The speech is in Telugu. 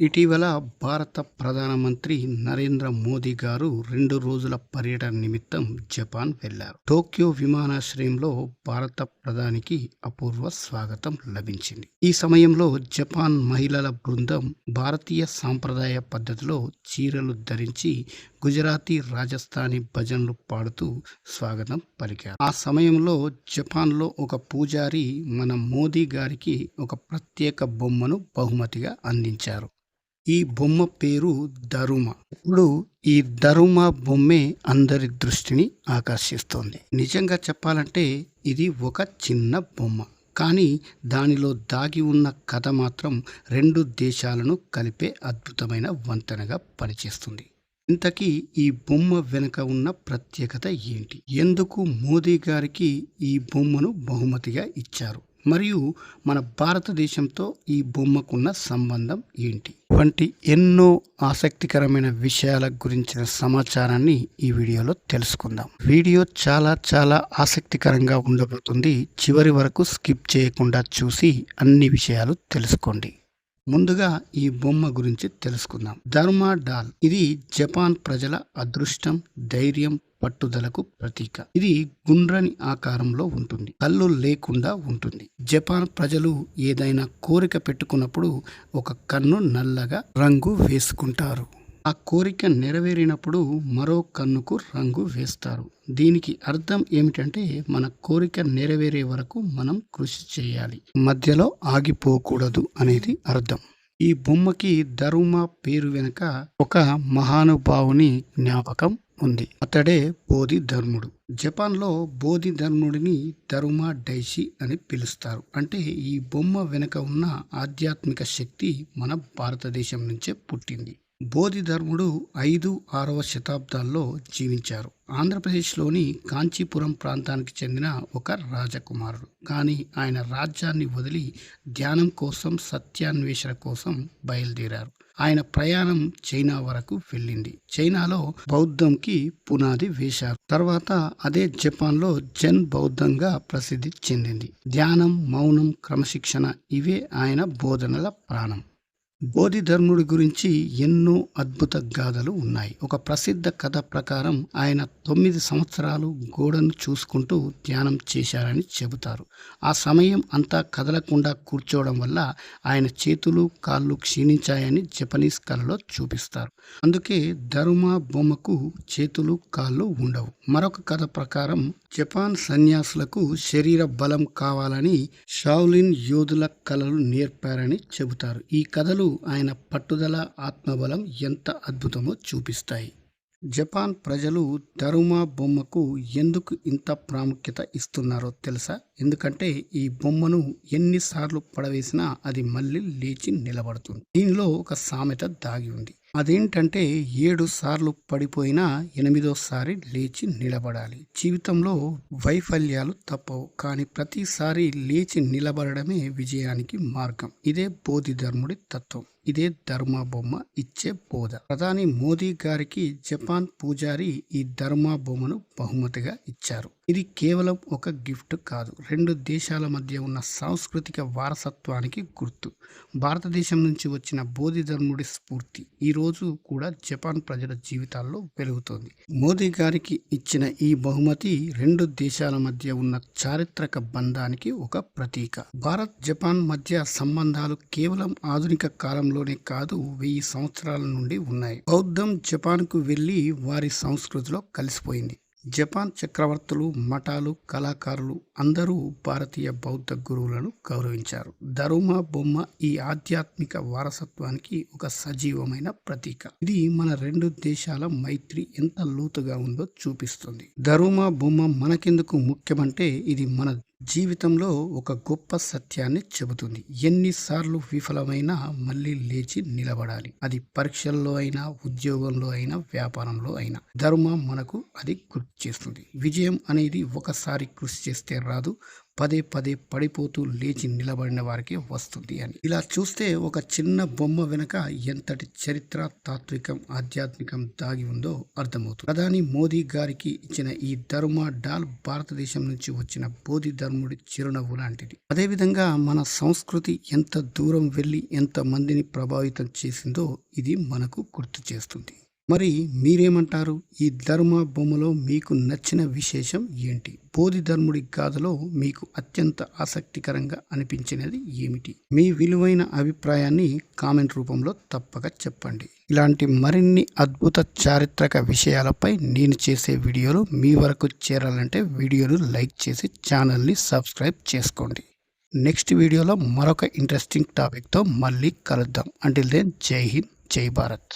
ఇటీవల భారత ప్రధానమంత్రి నరేంద్ర మోదీ గారు రెండు రోజుల పర్యటన నిమిత్తం జపాన్ వెళ్ళారు టోక్యో విమానాశ్రయంలో భారత ప్రధానికి అపూర్వ స్వాగతం లభించింది. ఈ సమయంలో జపాన్ మహిళల బృందం భారతీయ సాంప్రదాయ పద్ధతిలో చీరలు ధరించి గుజరాతీ రాజస్థానీ భజనలు పాడుతూ స్వాగతం పలికారు. ఆ సమయంలో జపాన్లో ఒక పూజారి మన మోదీ గారికి ఒక ప్రత్యేక బొమ్మను బహుమతిగా అందించారు. ఈ బొమ్మ పేరు దరుమ ఇప్పుడు ఈ దరుమ బొమ్మే అందరి దృష్టిని ఆకర్షిస్తోంది. నిజంగా చెప్పాలంటే ఇది ఒక చిన్న బొమ్మ. కానీ దానిలో దాగి ఉన్న కథ మాత్రం రెండు దేశాలను కలిపే అద్భుతమైన వంతెనగా పనిచేస్తుంది. ఇంతకీ ఈ బొమ్మ వెనుక ఉన్న ప్రత్యేకత ఏంటి? ఎందుకు మోదీ గారికి ఈ బొమ్మను బహుమతిగా ఇచ్చారు? మరియు మన భారతదేశంతో ఈ బొమ్మకున్న సంబంధం ఏంటి? వంటి ఎన్నో ఆసక్తికరమైన విషయాల గురించిన సమాచారాన్ని ఈ వీడియోలో తెలుసుకుందాం. వీడియో చాలా చాలా ఆసక్తికరంగా ఉండబోతుంది. చివరి వరకు స్కిప్ చేయకుండా చూసి అన్ని విషయాలు తెలుసుకోండి. ముందుగా ఈ బొమ్మ గురించి తెలుసుకుందాం. ధర్మా డాల్. ఇది జపాన్ ప్రజల అదృష్టం ధైర్యం పట్టుదలకు ప్రతీక. ఇది గుండ్రని ఆకారంలో ఉంటుంది. కళ్ళు లేకుండా ఉంటుంది. జపాన్ ప్రజలు ఏదైనా కోరిక పెట్టుకున్నప్పుడు ఒక కన్ను నల్లగా రంగు వేసుకుంటారు. ఆ కోరిక నెరవేరినప్పుడు మరో కన్నుకు రంగు వేస్తారు. దీనికి అర్థం ఏమిటంటే మన కోరిక నెరవేరే వరకు మనం కృషి చేయాలి. మధ్యలో ఆగిపోకూడదు అనేది అర్థం. ఈ బొమ్మకి ధరుమ పేరు వెనుక ఒక మహానుభావుని జ్ఞాపకం ఉంది. అతడే బోధి ధర్ముడు. జపాన్లో బోధి ధర్ముడిని ధరుమ డైషి అని పిలుస్తారు. అంటే ఈ బొమ్మ వెనుక ఉన్న ఆధ్యాత్మిక శక్తి మన భారతదేశం నుంచే పుట్టింది. బోధిధర్ముడు ఐదు ఆరవ శతాబ్దాల్లో జీవించారు. ఆంధ్రప్రదేశ్లోని కాంచీపురం ప్రాంతానికి చెందిన ఒక రాజకుమారుడు. కానీ ఆయన రాజ్యాన్ని వదిలి ధ్యానం కోసం సత్యాన్వేషణ కోసం బయలుదేరారు. ఆయన ప్రయాణం చైనా వరకు వెళ్ళింది. చైనాలో బౌద్ధంకి పునాది వేశారు. తర్వాత అదే జపాన్లో జన్ బౌద్ధంగా ప్రసిద్ధి చెందింది. ధ్యానం మౌనం క్రమశిక్షణ ఇవే ఆయన బోధనల ప్రాణం. బోధిధర్ముడి గురించి ఎన్నో అద్భుత గాథలు ఉన్నాయి. ఒక ప్రసిద్ధ కథ ప్రకారం ఆయన తొమ్మిది సంవత్సరాలు గోడను చూసుకుంటూ ధ్యానం చేశారని చెబుతారు. ఆ సమయం అంతా కదలకుండా కూర్చోవడం వల్ల ఆయన చేతులు కాళ్ళు క్షీణించాయని జపనీస్ కళలో చూపిస్తారు. అందుకే ధర్మ బొమ్మకు చేతులు కాళ్ళు ఉండవు. మరొక కథ ప్రకారం జపాన్ సన్యాసులకు శరీర బలం కావాలని షావులిన్ యోధుల కళలు నేర్పారని చెబుతారు. ఈ కథలు ఆయన పట్టుదల ఆత్మబలం ఎంత అద్భుతమో చూపిస్తాయి. జపాన్ ప్రజలు ధరుమా బొమ్మకు ఎందుకు ఇంత ప్రాముఖ్యత ఇస్తున్నారో తెలుసా? ఎందుకంటే ఈ బొమ్మను ఎన్నిసార్లు పడవేసినా అది మళ్ళీ లేచి నిలబడుతుంది. దీనిలో ఒక సామెత దాగి ఉంది. అదేంటంటే ఏడు సార్లు పడిపోయినా ఎనిమిదోసారి లేచి నిలబడాలి. జీవితంలో వైఫల్యాలు తప్పవు. కానీ ప్రతిసారి లేచి నిలబడమే విజయానికి మార్గం. ఇదే బోధిధర్ముడి తత్వం. ఇదే ధర్మ బొమ్మ ఇచ్చే బోధ. ప్రధాని మోదీ గారికి జపాన్ పూజారి ఈ ధర్మ బొమ్మను బహుమతిగా ఇచ్చారు. ఇది కేవలం ఒక గిఫ్ట్ కాదు. రెండు దేశాల మధ్య ఉన్న సాంస్కృతిక వారసత్వానికి గుర్తు. భారతదేశం నుంచి వచ్చిన బోధి ధర్ముడి స్ఫూర్తి ఈ రోజు కూడా జపాన్ ప్రజల జీవితాల్లో పెరుగుతోంది. మోదీ గారికి ఇచ్చిన ఈ బహుమతి రెండు దేశాల మధ్య ఉన్న చారిత్రక బంధానికి ఒక ప్రతీక. భారత్ జపాన్ మధ్య సంబంధాలు కేవలం ఆధునిక కాలంలోనే కాదు వెయ్యి సంవత్సరాల నుండి ఉన్నాయి. బౌద్ధం జపాన్కు వెళ్ళి వారి సంస్కృతిలో కలిసిపోయింది. జపాన్ చక్రవర్తులు మఠాలు కళాకారులు అందరూ భారతీయ బౌద్ధ గురువులను గౌరవించారు. ధరుమ బొమ్మ ఈ ఆధ్యాత్మిక వారసత్వానికి ఒక సజీవమైన ప్రతీక. ఇది మన రెండు దేశాల మైత్రి ఎంత లోతుగా ఉందో చూపిస్తుంది. ధరుమ బొమ్మ మనకెందుకు ముఖ్యమంటే ఇది మన జీవితంలో ఒక గొప్ప సత్యాన్ని చెబుతుంది. ఎన్నిసార్లు విఫలమైనా మళ్ళీ లేచి నిలబడాలి. అది పరీక్షల్లో అయినా ఉద్యోగంలో అయినా వ్యాపారంలో అయినా. ధర్మం మనకు అది గుర్తు చేస్తుంది. విజయం అనేది ఒకసారి కృషి చేస్తే రాదు పదే పదే పడిపోతూ లేచి నిలబడిన వారికి వస్తుంది అని. ఇలా చూస్తే ఒక చిన్న బొమ్మ వెనుక ఎంతటి చరిత్ర తాత్వికం ఆధ్యాత్మికం దాగి ఉందో అర్థమవుతుంది. ప్రధాని మోదీ గారికి ఇచ్చిన ఈ ధర్మ డాల్ భారతదేశం నుంచి వచ్చిన బోధి ధర్ముడి చిరునవ్వు లాంటిది. అదేవిధంగా మన సంస్కృతి ఎంత దూరం వెళ్ళి ఎంత మందిని ప్రభావితం చేసిందో ఇది మనకు గుర్తు చేస్తుంది. మరి మీరేమంటారు? ఈ ధర్మ బొమ్మలో మీకు నచ్చిన విశేషం ఏంటి? బోధి ధర్ముడి గాథలో మీకు అత్యంత ఆసక్తికరంగా అనిపించినది ఏమిటి? మీ విలువైన అభిప్రాయాన్ని కామెంట్ రూపంలో తప్పక చెప్పండి. ఇలాంటి మరిన్ని అద్భుత చారిత్రక విషయాలపై నేను చేసే వీడియోలు మీ వరకు చేరాలంటే వీడియోను లైక్ చేసి ఛానల్ని సబ్స్క్రైబ్ చేసుకోండి. నెక్స్ట్ వీడియోలో మరొక ఇంట్రెస్టింగ్ టాపిక్తో మళ్ళీ కలుద్దాం. అంటిల్ దెన్ జై హింద్ జై భారత్.